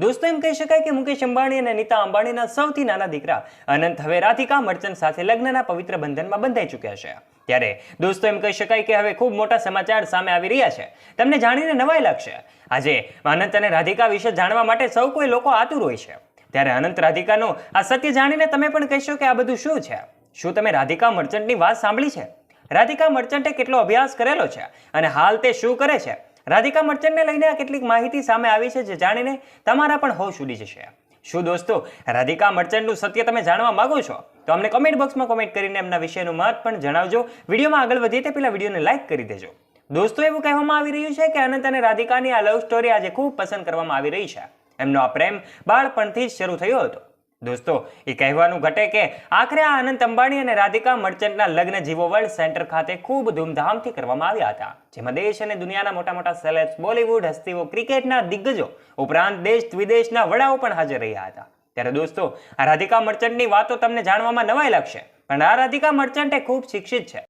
દોસ્તો, એમ કહી શકાય કે મુકેશ અંબાણી અને નીતા અંબાણીના સૌથી નાના દીકરા અનંત હવે રાધિકા મર્ચન્ટ સાથે લગ્નના પવિત્ર બંધનમાં બંધાઈ ચૂક્યા છે. ત્યારે દોસ્તો, એમ કહી શકાય કે હવે ખૂબ મોટા સમાચાર સામે આવી રહ્યા છે. તમને જાણીને નવાઈ લાગશે. આજે અનંત અને રાધિકા વિશે જાણવા માટે સૌ કોઈ લોકો આતુર હોય છે. ત્યારે અનંત રાધિકાનો આ સત્ય જાણીને તમે પણ કહેશો કે આ બધું શું છે? શું તમે રાધિકા મર્ચન્ટની વાત સાંભળી છે? રાધિકા મર્ચન્ટે કેટલો અભ્યાસ કરેલો છે? અને હાલ તે શું કરે છે? રાધિકા મર્ચન્ટને લઈને આ કેટલીક માહિતી સામે આવી છે જે જાણીને તમારા પણ હોશ ઉડી જશે. શું દોસ્તો, રાધિકા મર્ચન્ટનું સત્ય તમે જાણવા માગો છો? તો અમને કોમેન્ટ બોક્સમાં કોમેન્ટ કરીને એમના વિશેનું મત પણ જણાવજો. વિડીયોમાં આગળ વધીએ તે પહેલાં વિડીયોને લાઇક કરી દેજો. દોસ્તો, એવું કહેવામાં આવી રહ્યું છે કે અનંત અને રાધિકાની આ લવ સ્ટોરી આજે ખૂબ પસંદ કરવામાં આવી રહી છે. એમનો આ પ્રેમ બાળપણથી જ શરૂ થયો હતો. દોસ્તો, એ કહેવાનું ઘટે કે આખરે આ અનંત અંબાણી અને રાધિકા મર્ચન્ટના લગ્ન જીવો વર્લ્ડ સેન્ટર ખાતે ખૂબ ધૂમધામથી કરવામાં આવ્યા હતા, જેમાં દેશ અને દુનિયાના મોટા મોટા સેલેબ્સ, બોલિવૂડ હસ્તીઓ, ક્રિકેટના દિગ્ગજો, ઉપરાંત દેશ વિદેશના વડાઓ પણ હાજર રહ્યા હતા. ત્યારે દોસ્તો, આ રાધિકા મર્ચન્ટની વાતો તમને જાણવામાં નવાઈ લાગશે, પણ આ રાધિકા મર્ચન્ટ એ ખૂબ શિક્ષિત છે.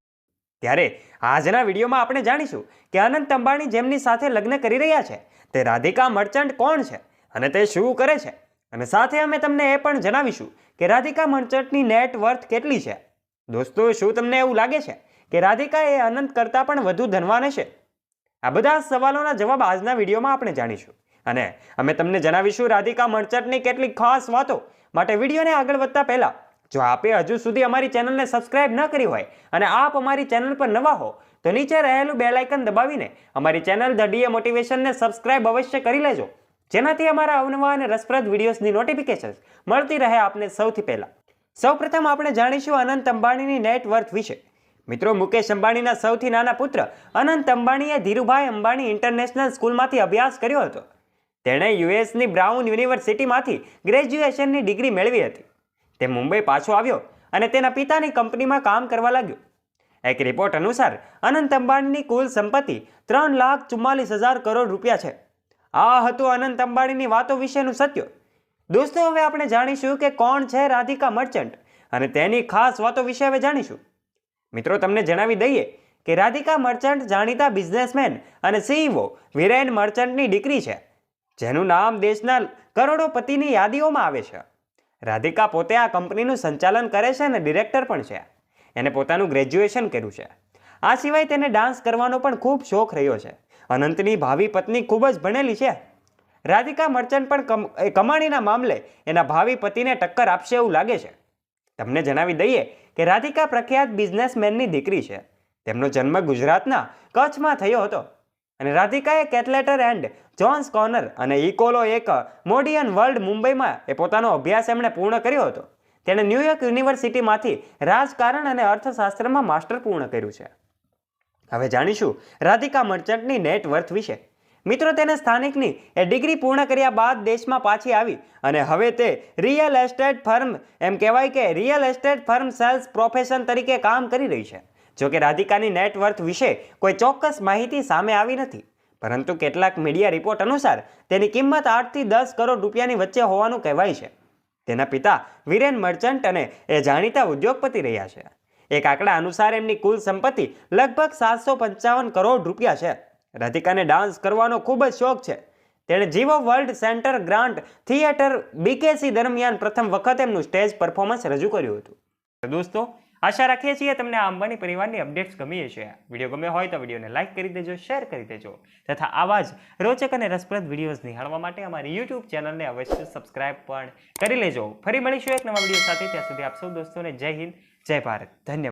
ત્યારે આજના વિડીયોમાં આપણે જાણીશું કે અનંત અંબાણી જેમની સાથે લગ્ન કરી રહ્યા છે, તે રાધિકા મર્ચન્ટ કોણ છે અને તે શું કરે છે? અને સાથે અમે તમને એ પણ જણાવીશું કે રાધિકા મર્ચન્ટની નેટ વર્થ કેટલી છે. દોસ્તો, શું તમને એવું લાગે છે કે રાધિકા એ અનંત કરતાં પણ વધુ ધનવાન હશે? આ બધા સવાલોના જવાબ આજના વિડીયોમાં આપણે જાણીશું. અને અમે તમને જણાવીશું રાધિકા મર્ચન્ટની કેટલીક ખાસ વાતો. માટે વિડીયોને આગળ વધતા પહેલાં, જો આપે હજુ સુધી અમારી ચેનલને સબસ્ક્રાઇબ ન કરી હોય અને આપ અમારી ચેનલ પર નવા હો, તો નીચે રહેલું બેલાઇકન દબાવીને અમારી ચેનલ ધ ડીએ મોટિવેશનને સબસ્ક્રાઇબ અવશ્ય કરી લેજો. જેનાથી અમારા અવનવા અને રસપ્રદ વિડીયોઝની નોટિફિકેશન મળતી રહે આપને સૌથી પહેલાં. સૌપ્રથમ આપણે જાણીશું અનંત અંબાણીની નેટ વર્થ વિશે. મિત્રો, મુકેશ અંબાણીના સૌથી નાના પુત્ર અનંત અંબાણીએ ધીરુભાઈ અંબાણી ઇન્ટરનેશનલ સ્કૂલમાંથી અભ્યાસ કર્યો હતો. તેણે યુએસની બ્રાઉન યુનિવર્સિટીમાંથી ગ્રેજ્યુએશનની ડિગ્રી મેળવી હતી. તે મુંબઈ પાછો આવ્યો અને તેના પિતાની કંપનીમાં કામ કરવા લાગ્યો. એક રિપોર્ટ અનુસાર અનંત અંબાણીની કુલ સંપત્તિ ત્રણ લાખ ચુમ્માલીસ હજાર કરોડ રૂપિયા છે. આ હતું અનંત અંબાણીની વાતો વિશેનું સત્ય. દોસ્તો, હવે આપણે જાણીશું કે કોણ છે રાધિકા મર્ચન્ટ અને તેની ખાસ વાતો વિશે હવે જાણીશું. મિત્રો, તમને જણાવી દઈએ કે રાધિકા મર્ચન્ટ જાણીતા બિઝનેસમેન અને સીઈઓ વિરેન મર્ચન્ટની દીકરી છે, જેનું નામ દેશના કરોડોપતિની યાદીઓમાં આવે છે. રાધિકા પોતે આ કંપનીનું સંચાલન કરે છે અને ડિરેક્ટર પણ છે. એને પોતાનું ગ્રેજ્યુએશન કર્યું છે. આ સિવાય તેને ડાન્સ કરવાનો પણ ખૂબ શોખ રહ્યો છે. અનંતની ભાવિ પત્ની ખૂબ જ ભણેલી છે. રાધિકા મર્ચન્ટ પણ કમાણીના મામલે એના ભાવિ પતિને ટક્કર આપશે એવું લાગે છે. તમને જણાવી દઈએ કે રાધિકા પ્રખ્યાત બિઝનેસમેનની દીકરી છે. તેમનો જન્મ ગુજરાતના કચ્છમાં થયો હતો. અને રાધિકાએ કેથલેટર એન્ડ જોન્સ કોર્નર અને ઇકોલો એક મોડિયન વર્લ્ડ મુંબઈમાં એ પોતાનો અભ્યાસ એમણે પૂર્ણ કર્યો હતો. તેણે ન્યુયોર્ક યુનિવર્સિટીમાંથી રાજકારણ અને અર્થશાસ્ત્રમાં માસ્ટર પૂર્ણ કર્યું છે. હવે જાણીશું રાધિકા મર્ચન્ટની નેટવર્થ વિશે. મિત્રો, તેને સ્થાનિકની એ ડિગ્રી પૂર્ણ કર્યા બાદ દેશમાં પાછી આવી અને હવે તે રિયલ એસ્ટેટ ફર્મ એમ કહેવાય કે real estate firm sales profession તરીકે કામ કરી રહી છે. જોકે રાધિકાની નેટવર્થ વિશે કોઈ ચોક્કસ માહિતી સામે આવી નથી. પરંતુ કેટલાક મીડિયા રિપોર્ટ અનુસાર તેની કિંમત આઠથી દસ કરોડ રૂપિયાની વચ્ચે હોવાનું કહેવાય છે. તેના પિતા વિરેન મર્ચન્ટ અને એ જાણીતા ઉદ્યોગપતિ રહ્યા છે. એક આંકડા અનુસાર એમની કુલ સંપત્તિ લગભગ સાતસો પંચાવન કરોડ રૂપિયા છે. રાધિકાને ડાન્સ કરવાનો ખૂબ જ શોખ છે. તેણે Jio World Centre Grand Theatre BKC દરમિયાન પ્રથમ વખત એમનું સ્ટેજ પરફોર્મન્સ રજૂ કર્યું હતું. દોસ્તો, આશા રાખીએ છીએ તમને આ અંબાણી પરિવારની અપડેટ્સ ગમી હશે. વીડિયો ગમે હોય તો વિડીયોને લાઇક કરી દેજો શેર કરી દેજો, તથા આવા જ રોચક અને રસપ્રદ વિડીયોઝ નિહાળવા માટે અમારી યુટ્યુબ ચેનલને અવશ્ય સબસ્ક્રાઇબ પણ કરી લેજો. ફરી મળીશું એક નવા વીડિયો સાથે. ત્યાં સુધી આપ સૌ દોસ્તોને જય હિન્દ જય ભારત. ધન્યવાદ.